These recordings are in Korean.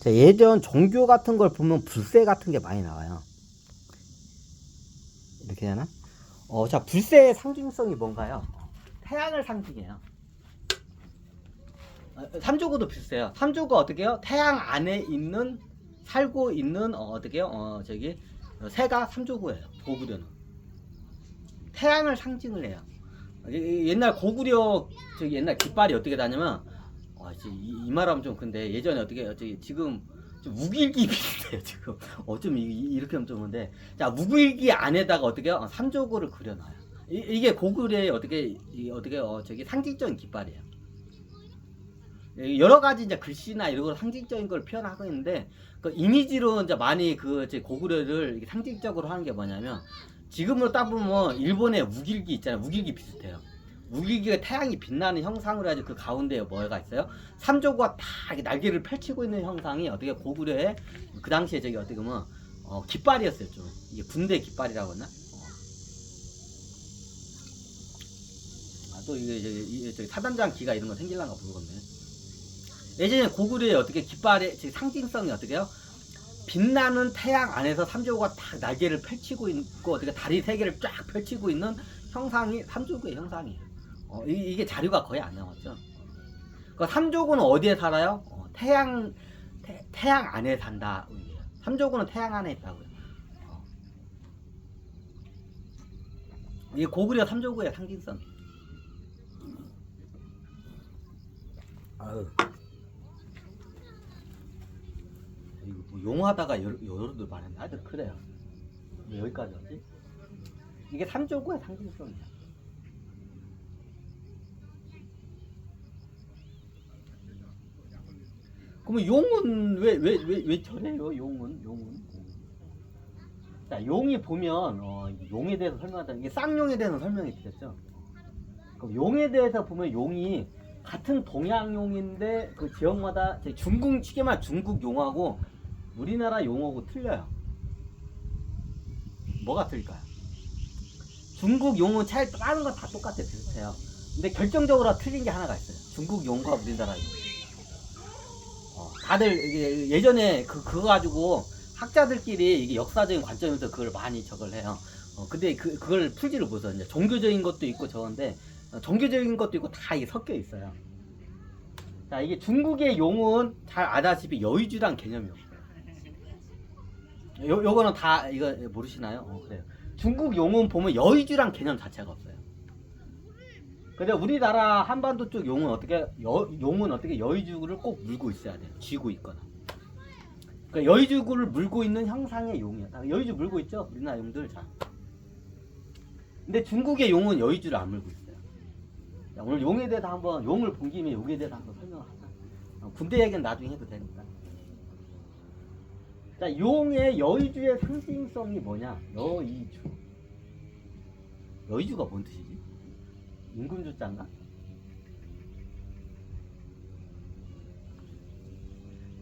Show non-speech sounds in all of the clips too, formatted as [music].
자, 예전 종교 같은 걸 보면 불새 같은 게 많이 나와요. 이렇게 하나? 어, 자, 불새의 상징성이 뭔가요? 태양을 상징해요. 어, 삼조구도 비슷해요. 삼조구 어떻게 해요? 태양 안에 있는 살고 있는 어, 어떻게 해요? 어, 저기 어, 새가 삼조구예요. 고구려는 태양을 상징을 해요. 옛날 고구려 저기 옛날 깃발이 어떻게 다냐면 아, 이제 이, 이 말하면 좀 근데 예전에 어떻게 저기 지금 좀 무길기 비슷해요 지금 어좀 이렇게 하면 좀 근데 자 무길기 안에다가 어떻게 해요? 어, 삼조구를 그려놔요. 이, 이게 고구려의 어떻게 이, 어떻게 어, 저기 상징적인 깃발이에요. 이 여러 가지 이제 글씨나 이런 걸 상징적인 걸 표현하고 있는데 그 이미지로 이제 많이 그 이제 고구려를 상징적으로 하는 게 뭐냐면 지금으로 딱 보면 일본의 우길기 있잖아요. 우길기 비슷해요. 우길기가 태양이 빛나는 형상으로 해가지고 그 가운데에 뭐가 있어요? 삼조구가 다 날개를 펼치고 있는 형상이 어떻게 고구려의 그 당시에 저기 어떻게 보면 어, 깃발이었어요. 좀 이게 군대 깃발이라고 했나? 어. 아, 또 이게 저기, 이 저기 사단장 기가 이런 거 생길란가 모르겠네. 예전에 고구려의 어떻게 깃발의 즉 상징성이 어떻게요? 빛나는 태양 안에서 삼조구가 딱 날개를 펼치고 있고 어떻게 다리 세 개를 쫙 펼치고 있는 형상이 삼조구의 형상이에요. 어, 이, 게 자료가 거의 안 나왔죠. 그 삼조구는 어디에 살아요? 어, 태양 태, 양 안에 산다. 삼조구는 태양 안에 있다고요. 어. 이게 고구려 삼조구의 상징성. 아유. 이거 뭐 용하다가 여러, 여러분들 말했는데 하여튼 그래요. 왜 여기까지 왔지? 이게 삼조구의 상징성이야. 그러면 용은 왜 왜 왜 왜 저래요? 용은 용은. 자 용이 보면 어, 용에 대해서 설명하다 이게 쌍용에 대해서 설명이 드렸죠. 그럼 용에 대해서 보면 용이 같은 동양용인데 그 지역마다 제 중국 시계만 중국 용하고 우리나라 용하고 틀려요. 뭐가 틀릴까요? 중국 용은 차이 다른 건다 똑같아 비슷해요. 근데 결정적으로 틀린 게 하나가 있어요. 중국 용과 우리나라 용. 어, 다들 예전에 그 그거 가지고 학자들끼리 이게 역사적인 관점에서 그걸 많이 적을 해요. 어, 근데 그 그걸 풀지를 못해요. 이제 종교적인 것도 있고 저건데 어, 종교적인 것도 있고 다 이게 섞여 있어요. 자 이게 중국의 용은 잘 아다시피 여의주란 개념이 없어요. 요 요거는 다 이거 모르시나요? 어, 그래요. 중국 용은 보면 여의주란 개념 자체가 없어요. 근데 우리나라 한반도 쪽 용은 어떻게 여, 용은 어떻게 여의주를 꼭 물고 있어야 돼요. 쥐고 있거나. 그러니까 여의주구를 물고 있는 형상의 용이야. 다 여의주 물고 있죠? 우리나라 용들 자. 근데 중국의 용은 여의주를 안 물고 있어요. 자, 오늘 용에 대해서 한번 용을 본 김에 용에 대해서 한번 설명하자. 어, 군대 얘기는 나중에 해도 되니까. 자, 용의 여의주의 상징성이 뭐냐? 여의주. 여의주가 뭔 뜻이지? 임금주자인가?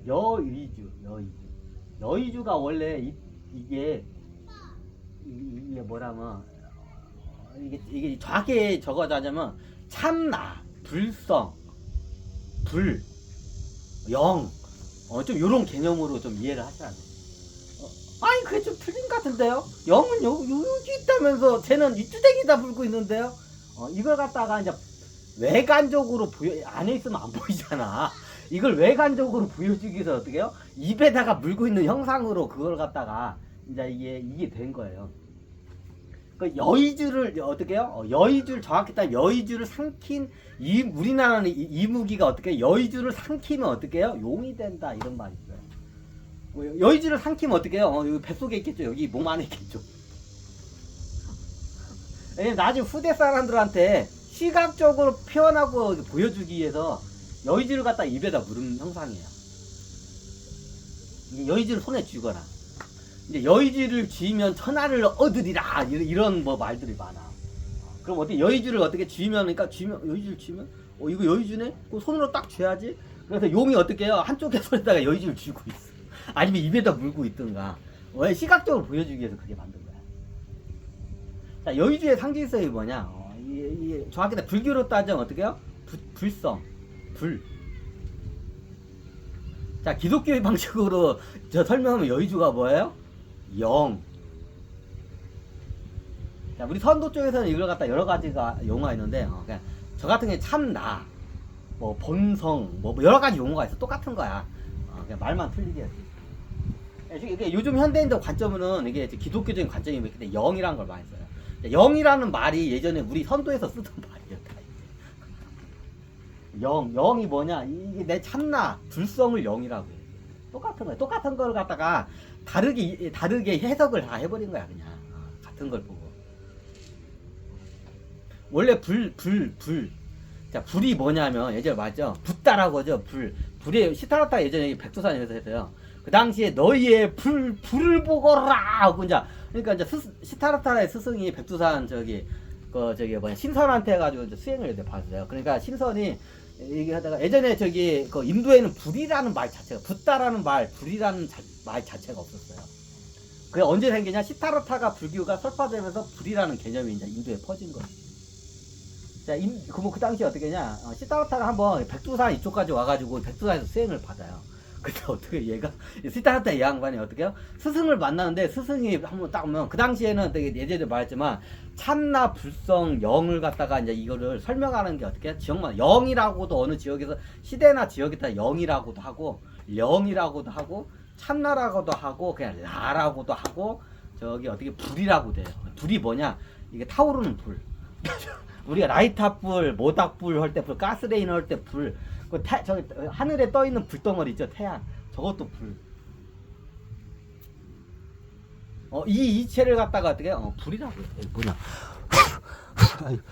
여의주, 여의주. 여의주가 원래 이, 이- 이게 뭐라면 어, 이게 이게 정확히 적어자자면 참나, 불성, 불, 영, 어, 좀 이런 개념으로 좀 이해를 하셔야 돼요. 어, 아니 그게 좀 틀린 것 같은데요? 영은 요, 요, 여기 있다면서 쟤는 이주댕이다 불고 있는데요? 어, 이걸 갖다가 이제 외관적으로 보여 안에 있으면 안 보이잖아. 이걸 외관적으로 보여주기 위해서 어떻게 해요? 입에다가 물고 있는 형상으로 그걸 갖다가 이제 이게 이게 된 거예요. 그 여의주를 어떻게 해요? 어, 여의주를 정확히 딱 여의주를 삼킨 이 우리나라는 이, 이 무기가 어떻게 해요? 여의주를 삼키면 어떻게 해요? 용이 된다 이런 말이 있어요. 뭐, 여의주를 삼키면 어떻게 해요? 어, 여기 뱃속에 있겠죠. 여기 몸 안에 있겠죠. 왜냐면 나중에 후대 사람들한테 시각적으로 표현하고 보여주기 위해서 여의주를 갖다 입에다 물은 형상이에요. 이게 여의주를 손에 쥐거나 이제 여의주를 쥐면 천하를 얻으리라 이런, 뭐 말들이 많아. 그럼 어떻게 여의주를 어떻게 쥐면 그러니까 쥐면 여의주를 쥐면 어 이거 여의주네? 그 손으로 딱 쥐어야지. 그래서 용이 어떻게 해요? 한쪽에 [laughs] 손에다가 여의주를 쥐고 있어. 아니면 입에다 물고 있든가. 왜 시각적으로 보여주기 위해서 그게 거야. 자 여의주의 상징성이 뭐냐? 어, 이게, 이게 정확히 불교로 따지면 어떻게 해요? 부, 불성, 불. 자 기독교의 방식으로 저 설명하면 여의주가 뭐예요? 영. 자 우리 선도 쪽에서는 이걸 갖다 여러 가지가 용어가 있는데 어, 그냥 저 같은 게 참나, 뭐 본성, 뭐 여러 가지 용어가 있어 똑같은 거야. 어, 그냥 말만 틀리게. 하지. 예, 이게 요즘 현대인들 관점은 이게 기독교적인 관점이 뭐 근데 영이라는 걸 많이 써요. 자, 영이라는 말이 예전에 우리 선도에서 쓰던 말이에요. 다 이게. 영, 영이 뭐냐? 이게 내 참나, 불성을 영이라고 해요. 똑같은 거예요. 똑같은 걸 갖다가 다르게 다르게 해석을 다 해버린 거야 그냥 어, 같은 걸 보고. 원래 불, 불, 불. 자, 불이 뭐냐면, 예전에 맞죠? 붓다라고 하죠, 불. 불이, 시타라타 예전에 백두산에서 했어요. 그 당시에 너희의 불, 불을 보거라! 하고, 이제, 그러니까 이제 스, 시타라타의 스승이 백두산 저기, 그, 저기 뭐냐, 신선한테 해가지고 이제 수행을 이제 받았어요. 그러니까 신선이 얘기하다가 예전에 저기, 그 인도에는 불이라는 말 자체가, 붓다라는 말, 불이라는 자- 말 자체가 없었어요. 그게 언제 생기냐? 시타라타가 불교가 설파되면서 불이라는 개념이 이제 인도에 퍼진 거예요. 자, 임, 그, 뭐, 그 당시 어떻게 냐 어, 시타르타가 한번 백두산 이쪽까지 와가지고 백두산에서 수행을 받아요. 근데 어떻게 얘가, 시타르타 이 양반이 어떻게 해요? 스승을 만나는데 스승이 한번 딱 오면, 그 당시에는 되게 예전에 말했지만, 참나, 불성, 영을 갖다가 이제 이거를 설명하는 게 어떻게? 지역만, 영이라고도 어느 지역에서, 시대나 지역에 따라 영이라고도 하고, 영이라고도 하고, 참나라고도 하고, 그냥 라라고도 하고, 저기 어떻게 불이라고 돼요. 불이 뭐냐? 이게 타오르는 불. [laughs] 우리가 라이터 불, 모닥 불 할 때 불, 가스레인 할 때 불, 그 태, 저기 하늘에 떠 있는 불덩어리 있죠, 태양. 저것도 불. 어, 이 이체를 갖다가 어떻게, 어, 불이라고 해. 이게 뭐냐. [laughs]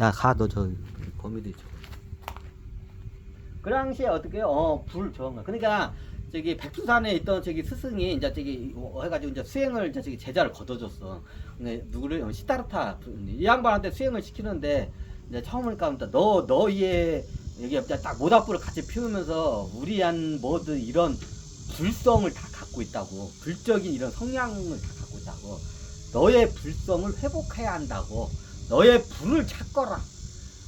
야, 가, 너 저, 거미도 있죠. 그 당시에 어떻게, 해요? 어, 불, 저런 거. 그러니까, 저기 백두산에 있던 저기 스승이 이제 저기 어, 해가지고 이제 수행을 이제 저기 제자를 걷어줬어. 근데 누구를 어, 시타르타 이 양반한테 수행을 시키는데 이제 처음 보니까 너 너희의 여기 딱 모닥불을 같이 피우면서 우리한 뭐든 이런 불성을 다 갖고 있다고. 불적인 이런 성향을 다 갖고 있다고. 너의 불성을 회복해야 한다고. 너의 불을 찾거라.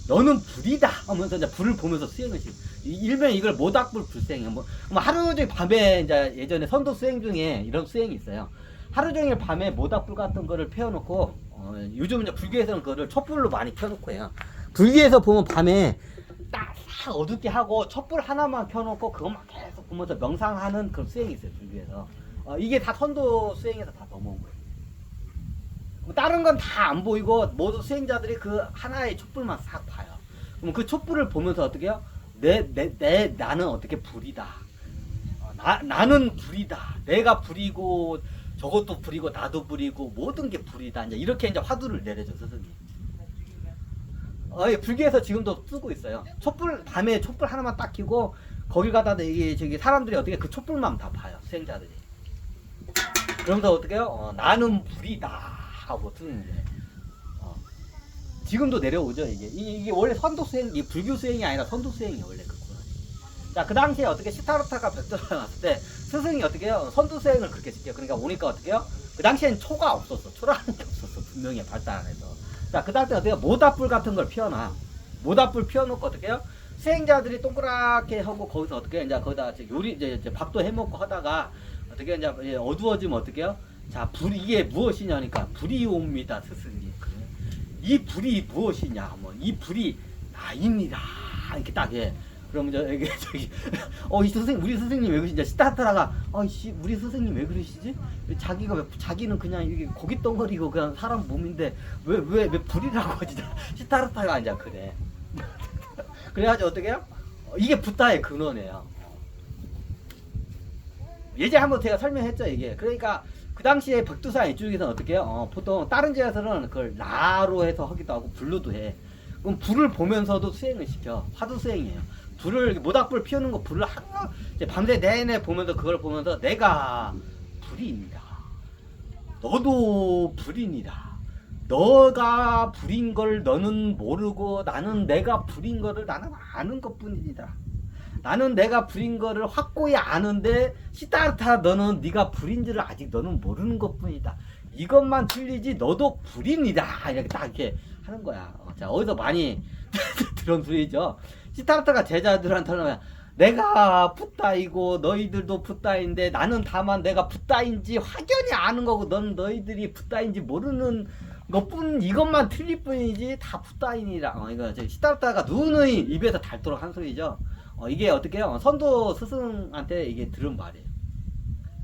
너는 불이다 하면서 이제 불을 보면서 수행을 시 이- 일명 이걸 모닥불 불생이에요 뭐, 뭐 하루 종일 밤에 이제 예전에 선도 수행 중에 이런 수행이 있어요. 하루 종일 밤에 모닥불 같은 거를 펴놓고 어, 요즘 이제 불교에서는 그거를 촛불로 많이 켜놓고 해요. 불교에서 보면 밤에 딱싹 어둡게 하고 촛불 하나만 켜놓고 그것만 계속 보면서 명상하는 그런 수행이 있어요. 불교에서 어, 이게 다 선도 수행에서 다 넘어온 거예요. 뭐 다른 건 다 안 보이고 모두 수행자들이 그 하나의 촛불만 싹 봐요. 그럼 그 촛불을 보면서 어떻게 해요? 내, 내, 내, 나는 어떻게 불이다. 어, 나, 나는 불이다. 내가 불이고 저것도 불이고 나도 불이고 모든 게 불이다. 이제 이렇게 이제 화두를 내려줘 스승이. 어, 예, 불교에서 지금도 쓰고 있어요. 촛불 밤에 촛불 하나만 딱 켜고 거기 가다 이게 저기 사람들이 어떻게 그 촛불만 다 봐요. 수행자들이. 그러면서 어떻게 해요? 어, 나는 불이다 하고 쓰는 게. 어. 지금도 내려오죠 이게. 이, 게 원래 선도 수행, 이 불교 수행이 아니라 선도 수행이 원래 그. 자, 그 당시에 어떻게 시타르타가 백두산에 왔을 때 스승이 어떻게 해요? 선두 수행을 그렇게 시켜요. 그러니까 오니까 어떻게 해요? 그 당시엔 초가 없었어. 초라는 게 없었어. 분명히 발달 안 해서. 자, 그 당시에 어떻게 해요? 모닥불 같은 걸 피워놔. 모닥불 피워놓고 어떻게 해요? 수행자들이 동그랗게 하고 거기서 어떻게 해요? 이제 거기다 이제 요리, 이제, 이제 밥도 해 먹고 하다가 어떻게 해요? 이제 어두워지면 어떻게 해요? 자, 불, 이게 무엇이냐니까 불이 옵니다. 스승님. 그래. 이 불이 무엇이냐? 뭐, 이 불이 나입니다. 이렇게 딱 해. 그럼 이게 [laughs] 저기 어이 선생 우리 선생님 왜 그러시지? 시타타라가 어씨 우리 선생님 왜 그러시지? 자기가 왜 자기는 그냥 이게 고기 덩어리고 그냥 사람 몸인데 왜 왜왜 불이라고 하지? [laughs] 시타르타가 아니야 그래. [laughs] 그래가지고 어떻게 해요? 어, 이게 부타의 근원이에요. 예전에 한번 제가 설명했죠 이게. 그러니까 그 당시에 백두산 이쪽에서는 어떻게 해요? 어, 보통 다른 지역에서는 그걸 라로 해서 하기도 하고 불로도 해. 그럼 불을 보면서도 수행을 시켜. 화두 수행이에요. 불을 모닥불 피우는 거 불을 이제 밤새 내내 보면서 그걸 보면서 내가 불이니다. 너도 불이니다. 너가 불인 걸 너는 모르고 나는 내가 불인 거를 나는 아는 것뿐이다. 나는 내가 불인 거를 확고히 아는데 시타르타 너는 네가 불인 줄을 아직 너는 모르는 것뿐이다. 이것만 틀리지 너도 불입니다. 이렇게 딱 이렇게 하는 거야. 어, 자 어디서 많이 [laughs] 들은 소리죠. 시타르타가 제자들한테는 내가 붓다이고 너희들도 붓다인데 나는 다만 내가 붓다인지 확연히 아는 거고 넌 너희들이 붓다인지 모르는 것뿐 이것만 틀릴 뿐이지 다 붓다인이라. 어, 이거 저 시타르타가 누누이 입에서 닳도록 한 소리죠. 어, 이게 어떻게 해요? 선도 스승한테 이게 들은 말이에요.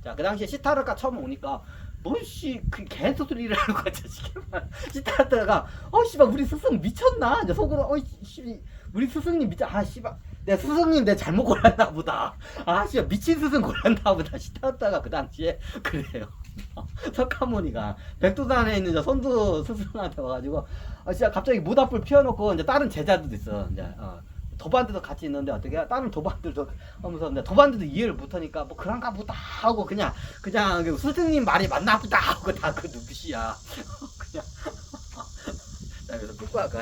자 그 당시에 시타르가 처음 오니까 뭐씨 그 개소리를 하는 거야 자식이만 시타르타가 [laughs] 어 씨발 우리 스승 미쳤나? 이제 속으로 어씨 우리 스승님 미쳐 아 씨발 내 스승님 내 잘못 골랐나 보다. 아 씨발 미친 스승 골랐나 보다. [laughs] 시타르타가 그 당시에 그래요. [laughs] 석가모니가 백두산에 있는 저 선두 스승한테 와가지고 아 진짜 갑자기 모닥불 피워놓고 이제 다른 제자들도 있어. 이제 어, 도반들도 같이 있는데 어떻게 해? 다른 도반들도 하면서 이제 도반들도 이해를 못하니까 뭐 그런가 보다 하고 그냥 그냥 그 스승님 말이 맞나 보다 하고 다 그 눈빛이야. [laughs] 그냥. [laughs] 자 그래서 끝과 가